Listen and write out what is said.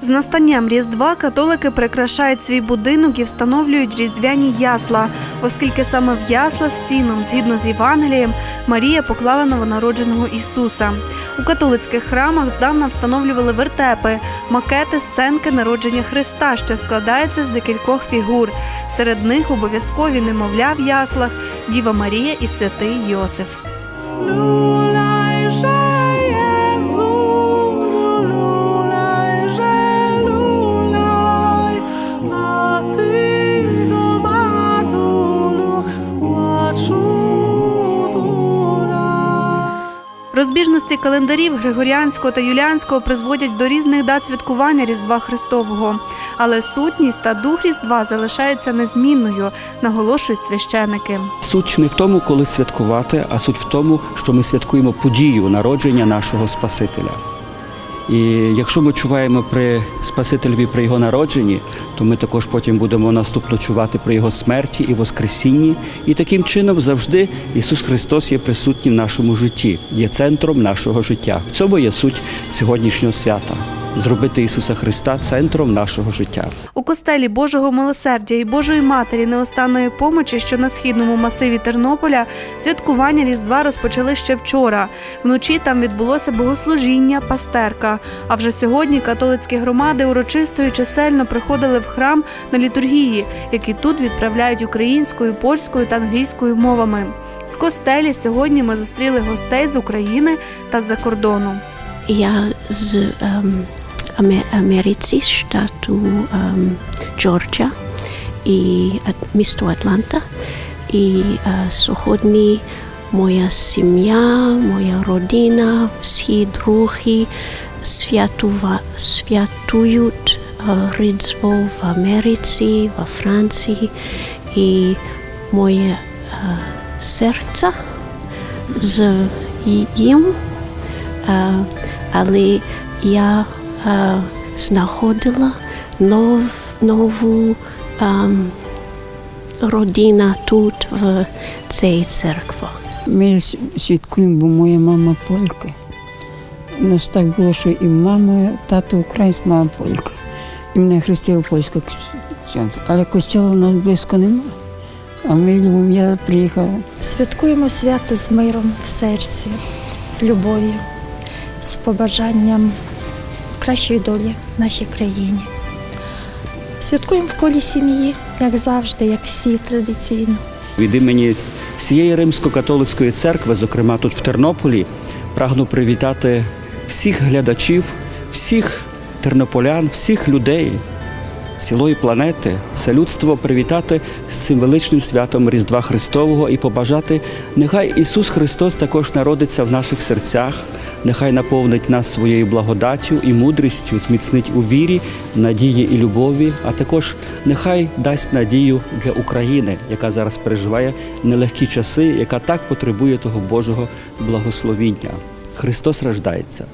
З настанням Різдва католики прикрашають свій будинок і встановлюють різдвяні ясла, оскільки саме в ясла з сіном, згідно з Євангелієм, Марія поклала новонародженого Ісуса. У католицьких храмах здавна встановлювали вертепи, макети сценки народження Христа, що складаються з декількох фігур. Серед них обов'язкові немовля в яслах, Діва Марія і святий Йосиф. Розбіжності календарів Григоріанського та Юліанського призводять до різних дат святкування Різдва Христового. Але сутність та дух Різдва залишаються незмінною, наголошують священики. Суть не в тому, коли святкувати, а суть в тому, що ми святкуємо подію народження нашого Спасителя. І якщо ми чуваємо при Спасителеві при його народженні, то ми також потім будемо наступно чувати при його смерті і Воскресінні. І таким чином завжди Ісус Христос є присутній в нашому житті, є центром нашого життя. В цьому є суть сьогоднішнього свята зробити Ісуса Христа центром нашого життя. У костелі Божого милосердя і Божої Матері неостанної помочі, що на східному масиві Тернополя, святкування Різдва розпочали ще вчора. Вночі там відбулося богослужіння, пастерка. А вже сьогодні католицькі громади урочисто і чисельно приходили в храм на літургії, які тут відправляють українською, польською та англійською мовами. В костелі сьогодні ми зустріли гостей з України та з-за кордону. Я з ем, Америці, штату ем, Джорджа і місто Атланта. І е, сьогодні моя сім'я, моя родина, всі друзі святува, святують е, Різдво в Америці, в Франції. І моє е, серце з їм. Е, але я знаходила нов, нову родину тут, в цій церкві. Ми с- святкуємо, бо моя мама полька. У нас так було, що і мама, тато українська, мама полька. І мене хрестила польська ксьонця. Але костюла у нас близько нема. А ми любимо, я приїхала. Святкуємо свято з миром в серці, з любов'ю, з побажанням кращої долі в нашій країні. Святкуємо в колі сім'ї, як завжди, як всі традиційно. Від імені всієї Римсько-католицької церкви, зокрема тут в Тернополі, прагну привітати всіх глядачів, всіх тернополян, всіх людей цілої планети, все людство привітати з цим величним святом Різдва Христового і побажати, нехай Ісус Христос також народиться в наших серцях, нехай наповнить нас своєю благодаттю і мудрістю, зміцнить у вірі, надії і любові, а також нехай дасть надію для України, яка зараз переживає нелегкі часи, яка так потребує того Божого благословіння. Христос рождається.